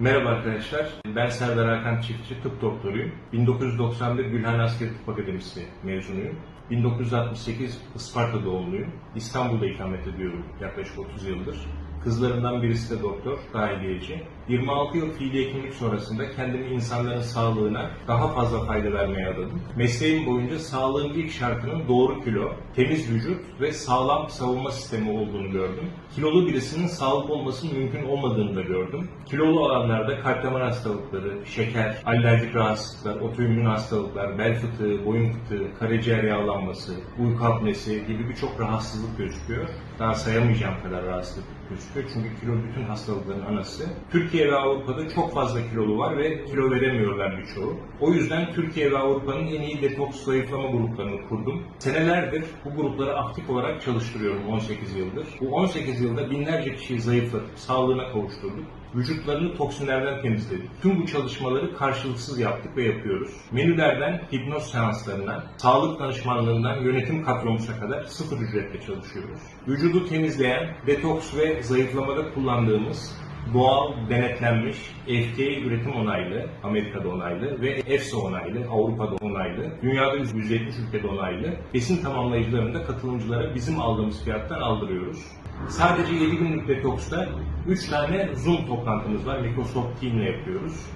Merhaba arkadaşlar, ben Serdar Hakan Çiftçi, tıp doktoruyum. 1991 Gülhane Askeri Tıp Akademisi mezunuyum. 1968 Isparta doğumluyum. İstanbul'da ikamet ediyorum yaklaşık 30 yıldır. Kızlarımdan birisi de doktor, dahiliyeci. 26 yıl fiili hekimlik sonrasında kendimi insanların sağlığına daha fazla fayda vermeye adadım. Mesleğim boyunca sağlığın ilk şartının doğru kilo, temiz vücut ve sağlam savunma sistemi olduğunu gördüm. Kilolu birisinin sağlıklı olmasının mümkün olmadığını da gördüm. Kilolu olanlarda kalp damar hastalıkları, şeker, alerjik rahatsızlıklar, otoimmün hastalıklar, bel fıtığı, boyun fıtığı, karaciğer yağlanması, uyku apnesi gibi birçok rahatsızlık gözüküyor. Daha sayamayacağım kadar rahatsızlık gözüküyor çünkü kilo bütün hastalıkların anası. Türkiye ve Avrupa'da çok fazla kilolu var ve kilo veremiyorlar birçoğu. O yüzden Türkiye ve Avrupa'nın en iyi detoks zayıflama gruplarını kurdum. Senelerdir bu grupları aktif olarak çalıştırıyorum 18 yıldır. Bu 18 yılda binlerce kişiyi zayıflatıp sağlığına kavuşturduk. Vücutlarını toksinlerden temizledik. Tüm bu çalışmaları karşılıksız yaptık ve yapıyoruz. Menülerden hipnoz seanslarına, sağlık danışmanlığından yönetim kadromuza kadar sıfır ücretle çalışıyoruz. Vücudu temizleyen, detoks ve zayıflamada kullandığımız doğal, denetlenmiş, FDA üretim onaylı, Amerika'da onaylı ve EFSA onaylı, Avrupa'da onaylı, dünyada 170 ülkede onaylı besin tamamlayıcılarını da katılımcılara bizim aldığımız fiyattan aldırıyoruz. Sadece 7 günlük detoksta 3 tane Zoom toplantımız var. Microsoft Team'le yapıyoruz.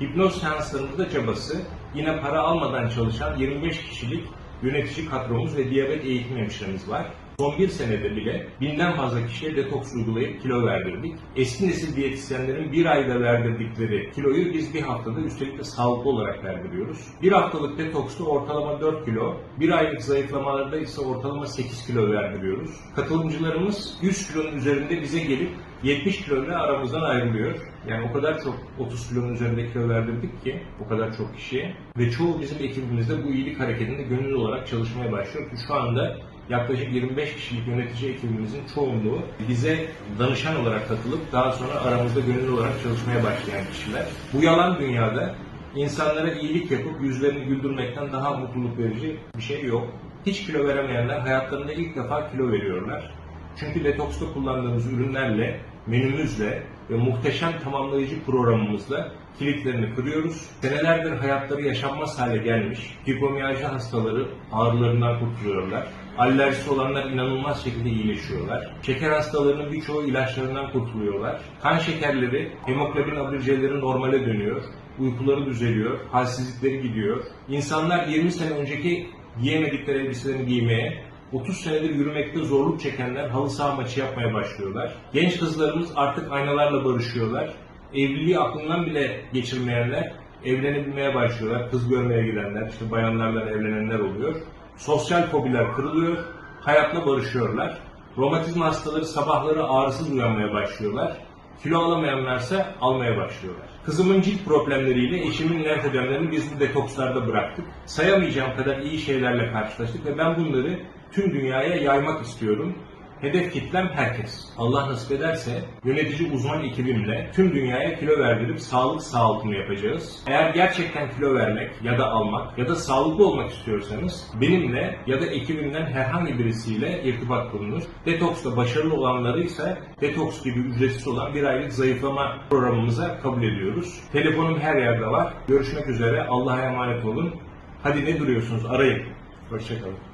Hipnoz seanslarımızda cabası yine para almadan çalışan 25 kişilik yönetici kadromuz ve diyabet eğitim hemşiremiz var. Son bir senede bile binden fazla kişiye detoks uygulayıp kilo verdirdik. Eski nesil diyetisyenlerin bir ayda verdirdikleri kiloyu biz bir haftada üstelik de sağlıklı olarak verdiriyoruz. Bir haftalık detoksta ortalama 4 kilo, bir aylık zayıflamalarda ise ortalama 8 kilo verdiriyoruz. Katılımcılarımız 100 kilonun üzerinde bize gelip 70 kilo ile aramızdan ayrılıyor. Yani o kadar çok 30 kilonun üzerinde kilo verdirdik ki o kadar çok kişiye. Ve çoğu bizim ekibimizde bu iyilik hareketinde gönüllü olarak çalışmaya başlıyor şu anda yaklaşık 25 kişilik yönetici ekibimizin çoğunluğu bize danışan olarak katılıp daha sonra aramızda gönüllü olarak çalışmaya başlayan kişiler. Bu yalan dünyada insanlara iyilik yapıp yüzlerini güldürmekten daha mutluluk verici bir şey yok. Hiç kilo veremeyenler hayatlarında ilk defa kilo veriyorlar. Çünkü detoksta kullandığımız ürünlerle, menümüzle ve muhteşem tamamlayıcı programımızla kilitlerini kırıyoruz. Senelerdir hayatları yaşanmaz hale gelmiş fibromiyalji hastaları ağrılarından kurtuluyorlar. Alerjisi olanlar inanılmaz şekilde iyileşiyorlar. Şeker hastalarının birçoğu ilaçlarından kurtuluyorlar. Kan şekerleri, hemoglobin abiceleri normale dönüyor. Uykuları düzeliyor, halsizlikleri gidiyor. İnsanlar 20 sene önceki giyemedikleri elbiselerini giymeye, 30 senedir yürümekte zorluk çekenler halı saha maçı yapmaya başlıyorlar. Genç kızlarımız artık aynalarla barışıyorlar. Evliliği aklından bile geçirmeyenler evlenebilmeye başlıyorlar. Kız görmeye gidenler, işte bayanlarla evlenenler oluyor. Sosyal fobiler kırılıyor, hayatla barışıyorlar. Romatizma hastaları sabahları ağrısız uyanmaya başlıyorlar. Kilo alamayanlarsa almaya başlıyorlar. Kızımın cilt problemleriyle eşimin lenf ödemlerini biz bu detokslarda bıraktık. Sayamayacağım kadar iyi şeylerle karşılaştık ve ben bunları tüm dünyaya yaymak istiyorum. Hedef kitlem herkes. Allah nasip ederse yönetici uzman ekibimle tüm dünyaya kilo verdirip sağlık sağaltımı yapacağız. Eğer gerçekten kilo vermek ya da almak ya da sağlıklı olmak istiyorsanız benimle ya da ekibimden herhangi birisiyle irtibat bulunur. Detoks'ta başarılı olanları ise detoks gibi ücretsiz olan bir aylık zayıflama programımıza kabul ediyoruz. Telefonum her yerde var. Görüşmek üzere. Allah'a emanet olun. Hadi ne duruyorsunuz? Arayın. Hoşçakalın.